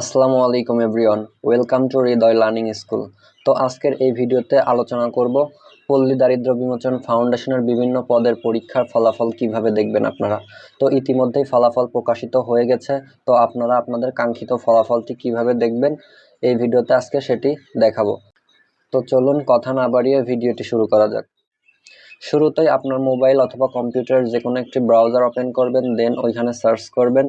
আসসালামু আলাইকুম everyone welcome to Hridoy learning school তো আজকের এই ভিডিওতে আলোচনা করব পল্লী দারিদ্র বিমোচন ফাউন্ডেশনের বিভিন্ন পদের পরীক্ষার ফলাফল কীভাবে দেখবেন আপনারা। তো ইতিমধ্যেই ফলাফল প্রকাশিত হয়ে গেছে। তো আপনারা আপনাদের কাঙ্ক্ষিত ফলাফলটি কীভাবে দেখবেন এই ভিডিওতে আজকে সেটি দেখাবো। তো চলুন কথা না বাড়িয়ে ভিডিওটি শুরু করা যাক। শুরুতেই আপনার মোবাইল অথবা কম্পিউটারের যে কোনো একটি ব্রাউজার ওপেন করবেন, দেন ওইখানে সার্চ করবেন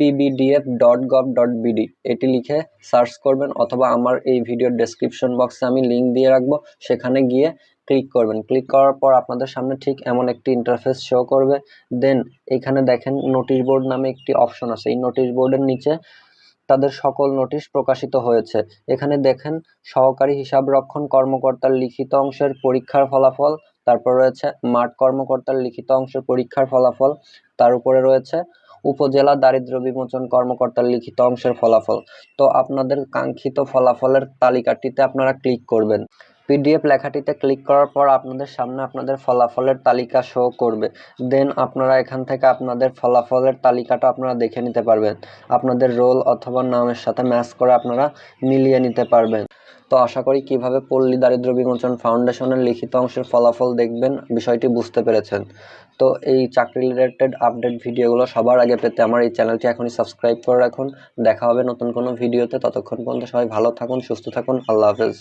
বিডি এটি লিখে সার্চ করবেন অথবা আমার এই ভিডিওর ডেসক্রিপশন বক্সে আমি লিঙ্ক দিয়ে রাখব, সেখানে গিয়ে ক্লিক করবেন। ক্লিক করার পর আপনাদের সামনে ঠিক এমন একটি ইন্টারফেস শো করবে। দেন এখানে দেখেন নোটিশ বোর্ড নামে একটি অপশন আছে। এই নোটিশ বোর্ডের নিচে তাদের সকল নোটিশ প্রকাশিত হয়েছে। এখানে দেখেন সহকারী হিসাব রক্ষণ কর্মকর্তার লিখিত অংশের পরীক্ষার ফলাফল, তারপর রয়েছে মাঠ কর্মকর্তার লিখিত অংশের পরীক্ষার ফলাফল, তার উপরে রয়েছে উপজেলা দারিদ্র বিমোচন কর্মকর্তার লিখিত অংশের ফলাফল। তো আপনাদের কাঙ্ক্ষিত ফলাফলের তালিকাটিতে আপনারা ক্লিক করবেন। পিডিএফ লেখাটিতে ক্লিক করার পর আপনাদের সামনে আপনাদের ফলাফলের তালিকা শো করবে। দেন আপনারা এখান থেকে আপনাদের ফলাফলের তালিকাটা আপনারা দেখে নিতে পারবেন। আপনাদের রোল অথবা নামের সাথে ম্যাচ করে আপনারা মিলিয়ে নিতে পারবেন। তো আশা করি কীভাবে পল্লী দারিদ্র বিমোচন ফাউন্ডেশনের লিখিত অংশের ফলাফল দেখবেন বিষয়টি বুঝতে পেরেছেন। তো এই চাকরি রিলেটেড আপডেট ভিডিওগুলো সবার আগে পেতে আমার এই চ্যানেলটি এখনই সাবস্ক্রাইব করে রাখুন। দেখা হবে নতুন কোনো ভিডিওতে। ততক্ষণ পর্যন্ত সবাই ভালো থাকুন, সুস্থ থাকুন। আল্লাহ হাফেজ।